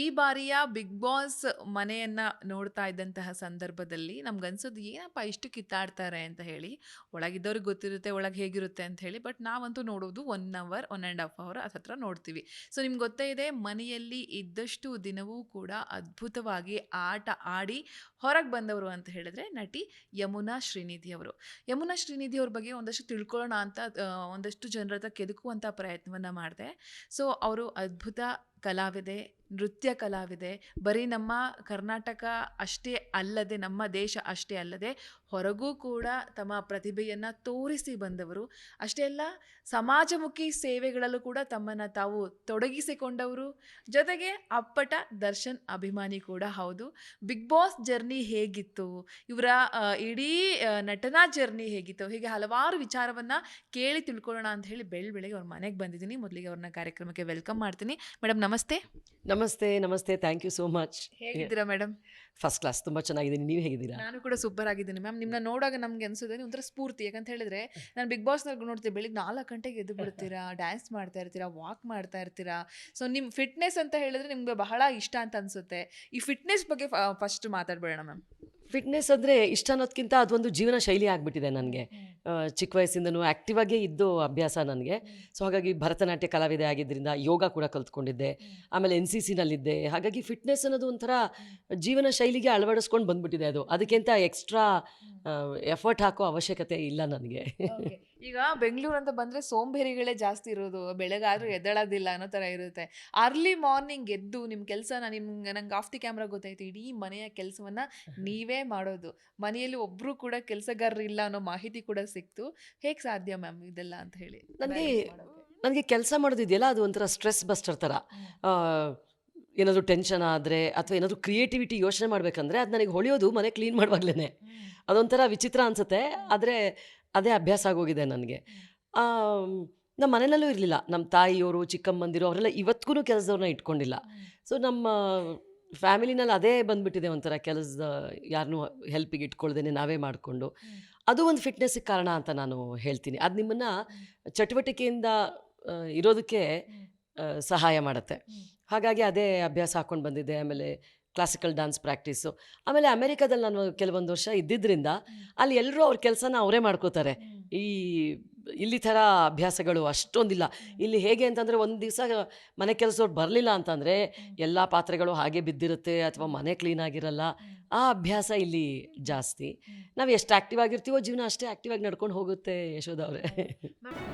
ಈ ಬಾರಿಯ big boss ಮನೆಯನ್ನ ನೋಡ್ತಾ ಇದ್ದಂತಹ ಸಂದರ್ಭದಲ್ಲಿ ನಮ್ಗನ್ಸೋದು ಏನಪ್ಪ ಇಷ್ಟು ಕಿತ್ತಾಡ್ತಾರೆ? ಅಂತ ಹೇಳಿ. ಒಳಗಿದ್ದವ್ರಿಗೆ ಗೊತ್ತಿರುತ್ತೆ, ಒಳಗೆ ಹೇಗಿರುತ್ತೆ ಅಂತ ಹೇಳಿ, ಬಟ್ ನಾವಂತೂ ನೋಡೋದು one hour one and half hour ಹತ್ರ ನೋಡ್ತೀವಿ. ಸೊ ನಿಮ್ಗೆ ಗೊತ್ತೇ ಇದೆ, ಮನೆಯಲ್ಲಿ ಇದ್ದಷ್ಟು ದಿನವೂ ಕೂಡ ಅದ್ಭುತವಾಗಿ ಆಟ ಆಡಿ ಹೊರಗೆ ಬಂದವರು ಅಂತ ಹೇಳಿದ್ರೆ ನಟಿ ಯಮುನಾ ಶ್ರೀನಿಧಿ ಅವರು. ಯಮುನಾ ಶ್ರೀನಿಧಿ ಅವ್ರ ಬಗ್ಗೆ ಒಂದಷ್ಟು ತಿಳ್ಕೊಳ್ಳೋಣ ಅಂತ ಒಂದಷ್ಟು ಜನರ ಹತ್ರ ಕೆದಕುವಂಥ ಪ್ರಯತ್ನವನ್ನು ಮಾಡಿದೆ. ಸೊ ಅವರು ಅದ್ಭುತ ಕಲಾವಿದೆ, ನೃತ್ಯ ಕಲಾವಿದೆ, ಬರೀ ನಮ್ಮ ಕರ್ನಾಟಕ ಅಷ್ಟೇ ಅಲ್ಲದೆ, ನಮ್ಮ ದೇಶ ಅಷ್ಟೇ ಅಲ್ಲದೆ, ಹೊರಗೂ ಕೂಡ ತಮ್ಮ ಪ್ರತಿಭೆಯನ್ನು ತೋರಿಸಿ ಬಂದವರು. ಅಷ್ಟೇ ಅಲ್ಲ, ಸಮಾಜಮುಖಿ ಸೇವೆಗಳಲ್ಲೂ ಕೂಡ ತಮ್ಮನ್ನು ತಾವು ತೊಡಗಿಸಿಕೊಂಡವರು. ಜೊತೆಗೆ ಅಪ್ಪಟ ದರ್ಶನ್ ಅಭಿಮಾನಿ ಕೂಡ ಹೌದು. ಬಿಗ್ ಬಾಸ್ ಜರ್ನಿ ಹೇಗಿತ್ತು? ಇವರ ಇಡೀ ನಟನಾ ಜರ್ನಿ ಹೇಗಿತ್ತು? ಹೀಗೆ ಹಲವಾರು ವಿಚಾರವನ್ನು ಕೇಳಿ ತಿಳ್ಕೊಳ್ಳೋಣ ಅಂತ ಹೇಳಿ ಬೆಳ್ ಬೆಳಗ್ಗೆ ಅವ್ರ ಮನೆಗೆ ಬಂದಿದ್ದೀನಿ. ಮೊದಲಿಗೆ ಅವ್ರನ್ನ ಕಾರ್ಯಕ್ರಮಕ್ಕೆ ವೆಲ್ಕಮ್ ಮಾಡ್ತೀನಿ. ಮೇಡಮ್ ನಮಸ್ತೆ. ನಮಸ್ತೆ. ನಮಸ್ತೆ ನಮಸ್ತೆ. ಥ್ಯಾಂಕ್ ಯು ಸೋ ಮಚ್ ಹೇಗಿದ್ದೀರಾ ಮೇಡಮ್ ಫಸ್ಟ್ ಕ್ಲಾಸ್ ತುಂಬ ಚೆನ್ನಾಗಿದ್ದೀನಿ. ನೀವು ಹೇಗಿದ್ದೀರಾ? ನಾನು ಕೂಡ ಸೂಪರ್ ಆಗಿದ್ದೀನಿ ಮ್ಯಾಮ್ ನಿಮ್ಮನ್ನ ನೋಡಾಗ ನಮ್ಗೆ ಅನ್ಸುತ್ತೆ ಒಂಥರ ಸ್ಫೂರ್ತಿ. ಯಾಕಂತ ಹೇಳಿದ್ರೆ ನಾನು ಬಿಗ್ ಬಾಸ್ನಾಗ ನೋಡ್ತೀವಿ ಬೆಳಿಗ್ಗೆ ನಾಲ್ಕು ಗಂಟೆಗೆ ಎದ್ದು ಬಿಡ್ತೀರಾ ಡ್ಯಾನ್ಸ್ ಮಾಡ್ತಾ ಇರ್ತೀರಾ ವಾಕ್ ಮಾಡ್ತಾ ಇರ್ತೀರಾ? ಸೊ ನಿಮ್ಮ ಫಿಟ್ನೆಸ್ ಅಂತ ಹೇಳಿದ್ರೆ ನಿಮ್ಗೆ ಬಹಳ ಇಷ್ಟ ಅಂತ ಅನ್ಸುತ್ತೆ. ಈ ಫಿಟ್ನೆಸ್ ಬಗ್ಗೆ ಫಸ್ಟ್ ಮಾತಾಡ್ಬೇಡ ಮ್ಯಾಮ್ ಫಿಟ್ನೆಸ್ ಅಂದರೆ ಇಷ್ಟ ಅನ್ನೋದಕ್ಕಿಂತ ಅದೊಂದು ಜೀವನ ಶೈಲಿ ಆಗಿಬಿಟ್ಟಿದೆ ನನಗೆ. ಚಿಕ್ಕ ವಯಸ್ಸಿಂದನೂ ಆ್ಯಕ್ಟಿವ್ ಆಗೇ ಇದ್ದು ಅಭ್ಯಾಸ ನನಗೆ. ಸೊ ಹಾಗಾಗಿ ಭರತನಾಟ್ಯ ಕಲಾವಿದೆ ಆಗಿದ್ದರಿಂದ ಯೋಗ ಕೂಡ ಕಲ್ತ್ಕೊಂಡಿದ್ದೆ. ಆಮೇಲೆ ಎನ್ ಸಿ ಸಿನಲ್ಲಿದ್ದೆ ಹಾಗಾಗಿ ಫಿಟ್ನೆಸ್ ಅನ್ನೋದು ಒಂಥರ ಜೀವನ ಶೈಲಿಗೆ ಅಳವಡಿಸ್ಕೊಂಡು ಬಂದ್ಬಿಟ್ಟಿದೆ ಅದು. ಅದಕ್ಕಿಂತ ಎಕ್ಸ್ಟ್ರಾ ಎಫರ್ಟ್ ಹಾಕೋ ಅವಶ್ಯಕತೆ ಇಲ್ಲ ನನಗೆ. ಈಗ ಬೆಂಗಳೂರು ಅಂತ ಬಂದ್ರೆ ಸೋಂಬೇರಿಗಳೇ ಜಾಸ್ತಿ ಇರೋದು ಬೆಳಗಾದ್ರೂ ಎದ್ದೇಳೋದಿಲ್ಲ ಅನ್ನೋ ಥರ ಇರುತ್ತೆ. ಅರ್ಲಿ ಮಾರ್ನಿಂಗ್ ಎದ್ದು ನಿಮ್ಮ ಕೆಲಸನ ನಿಮ್ಗೆ ನಂಗೆ ಆಫ್ ದಿ ಕ್ಯಾಮ್ರಾ ಗೊತ್ತಾಯ್ತು ಇಡೀ ಮನೆಯ ಕೆಲಸವನ್ನು ನೀವೇ ಮಾಡೋದು. ಮನೆಯಲ್ಲಿ ಒಬ್ರು ಕೂಡ ಕೆಲಸಗಾರರು ಇಲ್ಲ ಅನ್ನೋ ಮಾಹಿತಿ ಕೂಡ ಸಿಕ್ತು. ಹೇಗೆ ಸಾಧ್ಯ ಮ್ಯಾಮ್ ಇದೆಲ್ಲ ಅಂತ ಹೇಳಿ? ನನಗೆ? ನನಗೆ ಕೆಲಸ ಮಾಡೋದಿದೆಯಲ್ಲ ಅದು ಒಂಥರ ಸ್ಟ್ರೆಸ್ ಬಸ್ಟರ್ ಥರ ಏನಾದರೂ ಟೆನ್ಷನ್ ಆದರೆ ಅಥವಾ ಏನಾದರೂ ಕ್ರಿಯೇಟಿವಿಟಿ ಯೋಚನೆ ಮಾಡಬೇಕಂದ್ರೆ ಅದು ನನಗೆ ಹೊಳೆಯೋದು ಮನೆ ಕ್ಲೀನ್ ಮಾಡುವಾಗಲೇ ಅದೊಂಥರ ವಿಚಿತ್ರ ಅನಿಸುತ್ತೆ. ಆದರೆ ಅದೇ ಅಭ್ಯಾಸ ಆಗೋಗಿದೆ ನನಗೆ. ನಮ್ಮ ಮನೆಯಲ್ಲೂ ಇರಲಿಲ್ಲ. ನಮ್ಮ ತಾಯಿಯವರು ಚಿಕ್ಕಮ್ಮಂದಿರು ಅವರೆಲ್ಲ ಇವತ್ತಿಗೂ ಕೆಲಸದವ್ರನ್ನ ಇಟ್ಕೊಂಡಿಲ್ಲ. ಸೊ ನಮ್ಮ ಫ್ಯಾಮಿಲಿನಲ್ಲಿ ಅದೇ ಬಂದುಬಿಟ್ಟಿದೆ ಒಂಥರ ಕೆಲಸದ ಯಾರನ್ನೂ ಹೆಲ್ಪಿಗೆ ಇಟ್ಕೊಳ್ದೇನೆ ನಾವೇ ಮಾಡಿಕೊಂಡು. ಅದು ಒಂದು ಫಿಟ್ನೆಸ್ಸಿಗೆ ಕಾರಣ ಅಂತ ನಾನು ಹೇಳ್ತೀನಿ. ಅದು ನಿಮ್ಮನ್ನು ಚಟುವಟಿಕೆಯಿಂದ ಇರೋದಕ್ಕೆ ಸಹಾಯ ಮಾಡುತ್ತೆ. ಹಾಗಾಗಿ ಅದೇ ಅಭ್ಯಾಸ ಹಾಕ್ಕೊಂಡು ಬಂದಿದ್ದೆ ಆಮೇಲೆ ಕ್ಲಾಸಿಕಲ್ ಡ್ಯಾನ್ಸ್ ಪ್ರಾಕ್ಟೀಸು ಆಮೇಲೆ ಅಮೆರಿಕಾದಲ್ಲಿ ನಾನು ಕೆಲವೊಂದು ವರ್ಷ ಇದ್ದಿದ್ದರಿಂದ ಅಲ್ಲಿ ಎಲ್ಲರೂ ಅವ್ರ ಕೆಲಸನ ಅವರೇ ಮಾಡ್ಕೋತಾರೆ. ಈ ಇಲ್ಲಿ ಥರ ಅಭ್ಯಾಸಗಳು ಅಷ್ಟೊಂದಿಲ್ಲ. ಇಲ್ಲಿ ಹೇಗೆ ಅಂತಂದರೆ ಒಂದು ದಿವಸ ಮನೆ ಕೆಲಸದವ್ರು ಬರಲಿಲ್ಲ ಅಂತಂದರೆ ಎಲ್ಲ ಪಾತ್ರೆಗಳು ಹಾಗೆ ಬಿದ್ದಿರುತ್ತೆ ಅಥವಾ ಮನೆ ಕ್ಲೀನ್ ಆಗಿರಲ್ಲ. ಆ ಅಭ್ಯಾಸ ಇಲ್ಲಿ ಜಾಸ್ತಿ. ನಾವು ಎಷ್ಟು ಆ್ಯಕ್ಟಿವ್ ಆಗಿರ್ತೀವೋ ಜೀವನ ಅಷ್ಟೇ ಆ್ಯಕ್ಟಿವ್ ಆಗಿ ನಡ್ಕೊಂಡು ಹೋಗುತ್ತೆ ಯಶೋಧ ಅವರೇ.